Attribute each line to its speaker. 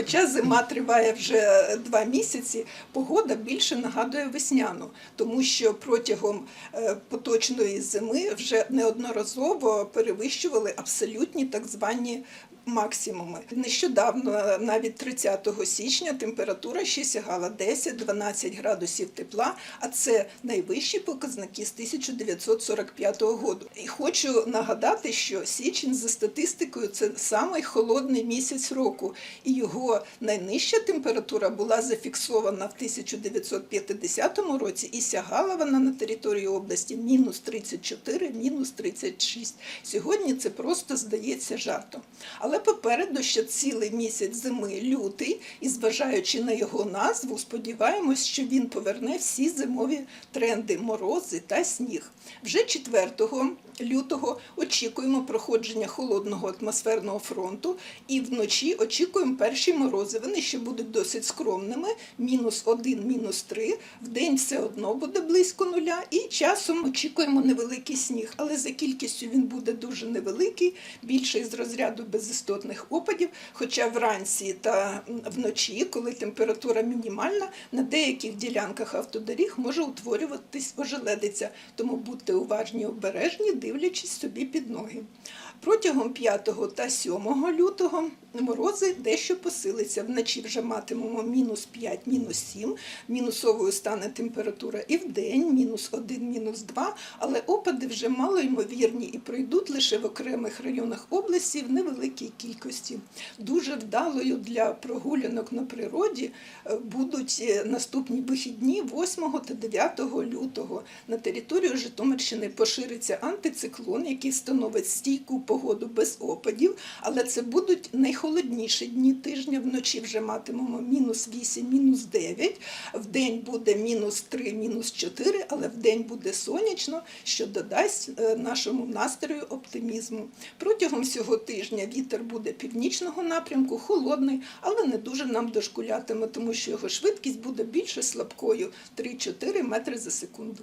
Speaker 1: хоча зима триває вже два місяці, погода більше нагадує весняну, тому що протягом е, поточної зими вже неодноразово перевищували абсолютні так звані максимуми. Нещодавно, навіть 30 січня, температура ще сягала 10-12 градусів тепла, а це найвищі показники з 1945 року. І хочу нагадати, що січень за статистикою це самий холодний місяць року, і його найнижча температура була зафіксована в 1950 році і сягала вона на території області мінус 34, мінус 36. Сьогодні це просто здається жартом. Але попереду ще цілий місяць зими лютий, і зважаючи на його назву, сподіваємось, що він поверне всі зимові тренди, морози та сніг. Вже 4 лютого очікуємо проходження холодного атмосферного фронту, і вночі очікуємо перші морози. Вони ще будуть досить скромними, мінус 1, мінус 3. В день все одно буде близько нуля, і часом очікуємо невеликий сніг, але за кількістю він буде дуже невеликий, більше із розряду безістотних опадів. Хоча вранці та вночі, коли температура мінімальна, на деяких ділянках автодоріг може утворюватись ожеледиця. Тому будьте уважні, обережні, дивлячись собі під ноги. Протягом 5 та 7 лютого морози дещо посилиться. Вночі вже матимемо мінус 5, мінус 7, мінусовою стане температура і в день, мінус 1, мінус 2, але опади вже малоймовірні і пройдуть лише в окремих районах області в невеликій кількості. Дуже вдалою для прогулянок на природі е, будуть е, наступні вихідні 8 та 9 лютого. На територію Житомирщини пошириться антициклон, який становить стійку погоду без опадів, але це будуть найхолодніші дні тижня. Вночі вже матимемо мінус 8, мінус 9, в день буде мінус 3, мінус 4, але в день буде сонячно, що додасть е, нашому настрою оптимізму. Протягом всього тижня вітер буде північного напрямку, холодний, але не дуже нам дошкулятиме, тому що його швидкість буде більше слабкою 3-4 метри за секунду.